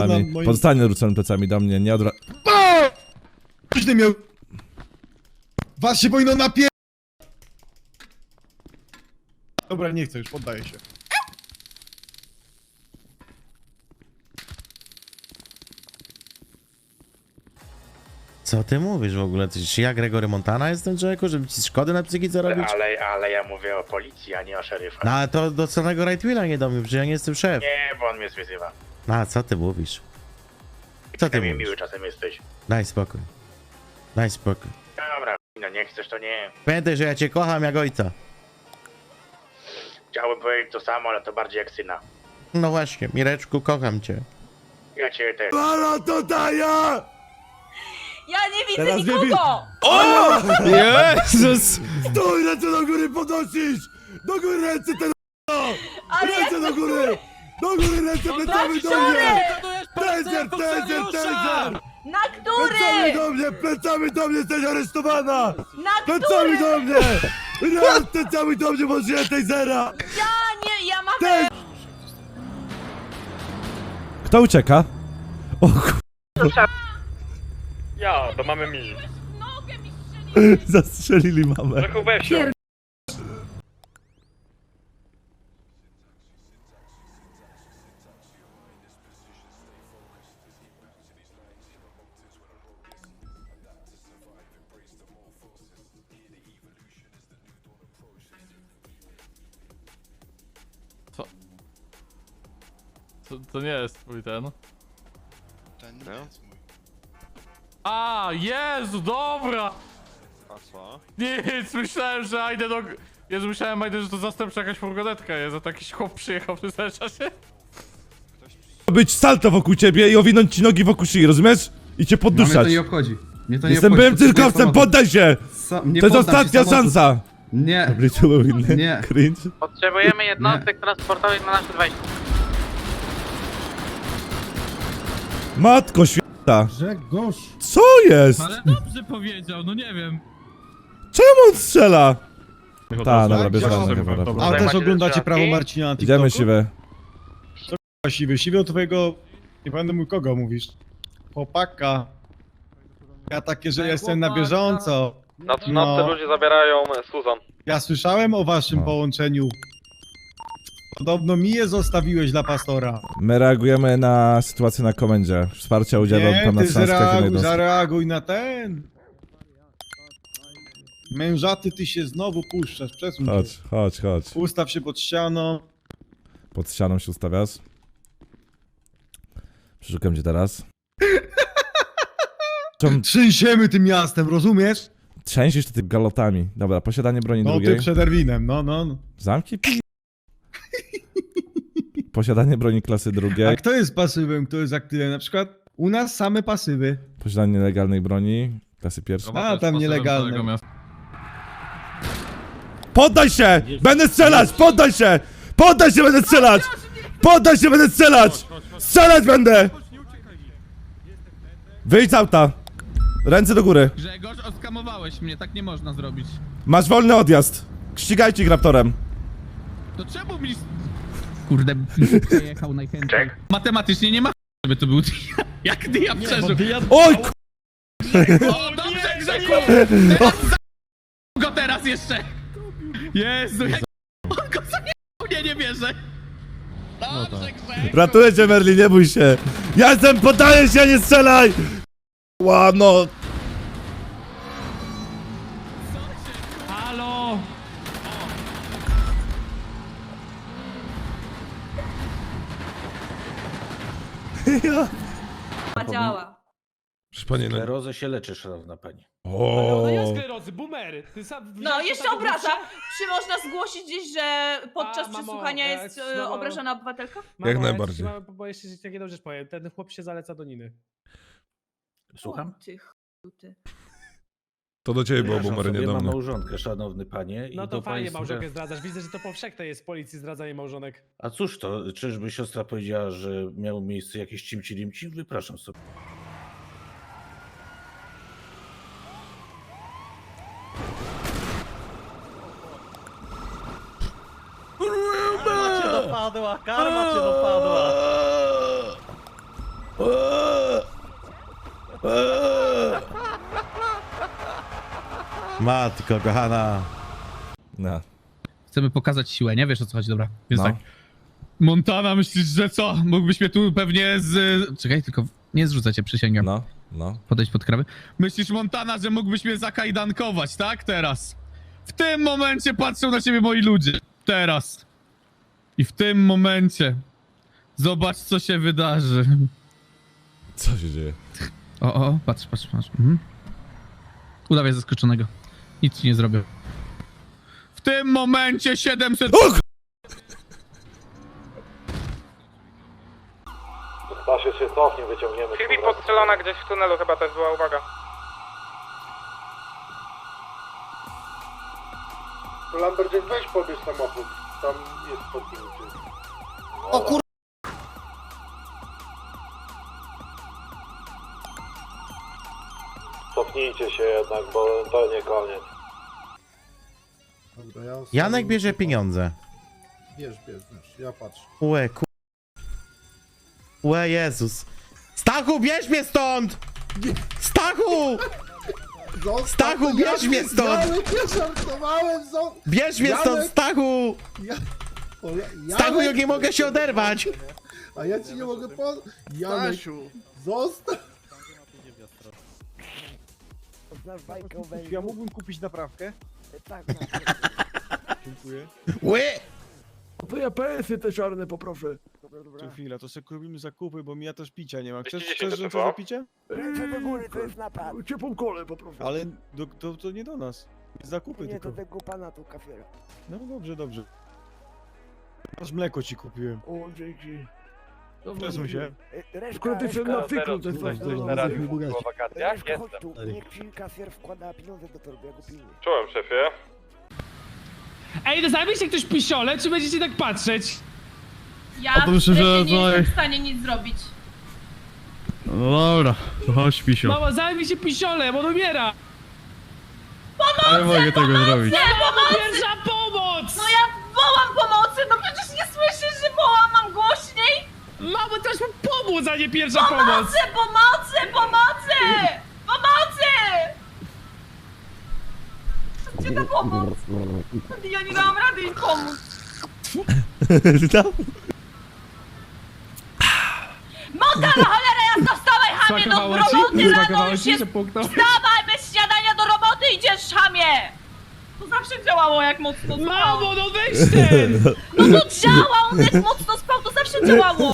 plecami. na moim- Pozostań odwrócony plecami do mnie, nie odra... Późny miał... Was się powinno napie... Dobra, nie chcę już, poddaję się. Co ty mówisz w ogóle? Czy ja Gregory Montana jestem człowieku, żeby ci szkody na psychice robić? Ale, ale ja mówię o policji, a nie o szeryfa. No ale to do samego Rightwilla nie do mnie, przecież ja nie jestem szef. Nie, bo on mnie zwyzywa. No a co ty mówisz? Co ty mówisz? miły czasem jesteś. Daj spokój. Daj spokój. Dobra, no nie chcesz, to nie. Pamiętaj, że ja cię kocham jak ojca. Chciałbym powiedzieć to samo, ale to bardziej jak syna. No właśnie, Mireczku, kocham cię. Ja cię też. Para to daje! Ja nie widzę Teraz nie nikogo! Jezus! Stój, ręce do góry podnosisz! Do góry ręce ten Ale ja Ręce do góry! Do góry ręce plecami do mnie! który? Taser, taser, taser! Na Plecami który? do mnie, plecami do mnie jesteś aresztowana! Na Plecami który? do mnie! Raz plecami do mnie, bo żyję tasera! Ja nie, ja mam... Tej- Kto ucieka? O kur... Ja, to mamy mi. Nogę mi strzelił! Zastrzelili mamę. Zachowaj się. To, to nie jest twój ten. Ten No. nie jest mój. A, Jezu, dobra! A co? Nic, myślałem, że idę do... Jezu, myślałem, że to zastępcza jakaś furgonetka jest, a taki chłop przyjechał w tym samym czasie. Być salto wokół ciebie i owinąć ci nogi wokół szyi, rozumiesz? I cię No, mnie podduszać. to nie obchodzi. Mnie to nie Jestem obchodzi. byłym Potrzebuję cyrkowcem, poddaj się! Sa nie To jest poddam się, ostatnia samochód. szansa! Nie, Dobry, to był inny. Nie. Cringe. Potrzebujemy jednostek transportowych na nasze wejście. Matko święta! Grzegorz! Co jest? Ale dobrze powiedział, no nie wiem. Czemu on strzela? Ta, dobra, bierzemy Dobra, Gawora. A też oglądacie prawo Marcina na TikToku? Idziemy siwe. Siwy, siwy od twojego... Nie pamiętam u kogo mówisz. Chłopaka. Ja takie, że jestem na bieżąco. Na No. no. ludzie zabierają Susan. Ja słyszałem o waszym No. połączeniu. Podobno Miję zostawiłeś dla pastora. My reagujemy na sytuację na komendzie. Wsparcia udzielam Nie, tam na ty Trzaskach zareaguj, zareaguj na ten. Mężaty, ty się znowu puszczasz, przesuń się. Chodź, chodź, chodź. Ustaw się pod ścianą. Pod ścianą się ustawiasz. Przeszukam cię teraz. Czemu Trzęsiemy tym miastem, rozumiesz? trzęsiesz ty galotami? Dobra, posiadanie broni No drugiej. ty przed Erwinem, no, no. no. Zamki pi... Posiadanie broni klasy drugiej. A kto jest pasywem, kto jest aktywem? Na przykład u nas same pasywy. Posiadanie nielegalnej broni klasy pierwszej. A, tam nielegalne. Poddaj się! Będę strzelać! Poddaj się! Poddaj się, będę strzelać! Poddaj się, będę strzelać! Strzelać będę! Wyjdź z auta! Ręce do góry. Grzegorz, oskamowałeś mnie, tak nie można zrobić. Masz wolny odjazd. Ścigajcie ich raptorem. To czemu mi... Kurde, przejechał najchętniej. Czek. Matematycznie nie ma żeby to był Jak ty ja przeżył? Oj, k- O, dobrze Grzegorz! Teraz za... go teraz jeszcze! Jezu, jak... On go zajebał, nie, nie wierzę! Dobrze Grzegorz! ratuję cię, Merlin, nie bój się. Ja jestem, poddaję się, nie strzelaj! Ła, no. Działa. Proszę pani, no. Sklerozę się leczy, szanowna pani. O. No sklerozy, boomery! Ty sam No, jeszcze obraża. Czy można zgłosić gdzieś, że podczas A, mamo, przesłuchania e, jest no, e, obrażana obywatelka? Jak najbardziej. Bo jeszcze takiej dobrze powiem, ten chłop się zaleca do Niny. Słucham? O, Ty, ch- ty. To do ciebie było, bo sobie, mam niedawno. małżonkę, szanowny panie. No i to do fajnie państwa- małżonkę zdradzasz. Widzę, że to powszechne jest w policji zdradzanie małżonek. A cóż to, czyżby siostra powiedziała, że miało miejsce jakieś cimci-limci? Wypraszam sobie. Karma cię dopadła, karma cię dopadła. Matko kochana. No, Chcemy pokazać siłę, nie? Wiesz o co chodzi, dobra. Więc no. tak. Montana, myślisz, że co? Mógłbyś mnie tu pewnie z... Czekaj, tylko nie zrzucę cię, przysięgam. No, no. Podejść pod krawy. Myślisz, Montana, że mógłbyś mnie zakajdankować, tak? Teraz. W tym momencie patrzą na ciebie moi ludzie. Teraz. I w tym momencie. Zobacz, co się wydarzy. Co się dzieje? O, o, patrz, patrz, patrz. Mhm. Udawaj zaskoczonego. Nic ci nie zrobię. W tym momencie 700... O! k- Chwili podstrzelona gdzieś w tunelu chyba też była, uwaga. Lambercie, weź pobierz samochód. Tam jest podpięty. O kur... Cofnijcie się jednak, bo to nie koniec. Dobra, ja Janek bierze pieniądze. Bierz, bierz, bierz, ja patrzę. Łe, ku... Łe, Jezus. Stachu, bierz mnie stąd! Stachu! Stachu, bierz mnie stąd! Ja żartowałem, zo... Bierz mnie stąd, Janek! Stachu! Stachu, ja nie mogę się oderwać! A ja ci nie mogę po... Janek, zostaw! Ja mógłbym kupić naprawkę? Tak, Dziękuję. Łe! To ja PSy te czarne poproszę. To chwila, to sobie kupimy zakupy, bo mi ja też picia nie mam. Chcesz, 210 chcesz że to co? za picie? Ręce do góry, to jest napad. Ciepłą kolę poproszę. Ale do, to, to nie do nas. Zakupy Nie, tylko. do tego pana tu kafiera. No dobrze, dobrze. Aż mleko ci kupiłem. O, dzięki. Przesuń się. E, Reszka, Tylko ty reszka, na cyklu coś Coś, coś, tam. na radiu. reszka, chodź tu. Niech ci kasier wkłada pieniądze do torby, ja go pilnuję. Czułem, szefie. Ej, to zajmie się ktoś pisiole, czy będziecie tak patrzeć? Ja to myślę, że nie to- jestem w stanie nic zrobić. No dobra, to chodź pisio. Mama, zajmij się pisiole, bo on umiera! Pomocy! Nie mogę tego zrobić. Nie, pomocy! Pierwsza pomoc! No ja wołam pomocy! No przecież nie słyszysz, że wołam? Mamo, teraz mam pomóc, a nie pierwsza pomoc! Pomocy! Pomocy! Pomocy! Pomocy! Gdzie ta pomoc? Ja nie dałam rady im pomóc. No. Montana, cholera jasna, wstawaj, chamie, do Smakowało ci? roboty rano Smakowało już ci, jest... że puknął? Wstawaj, bez śniadania do roboty idziesz, chamie! To zawsze działało jak mocno spał. Mamo, no weź ten! No to działa, on jak mocno spał, to zawsze działało!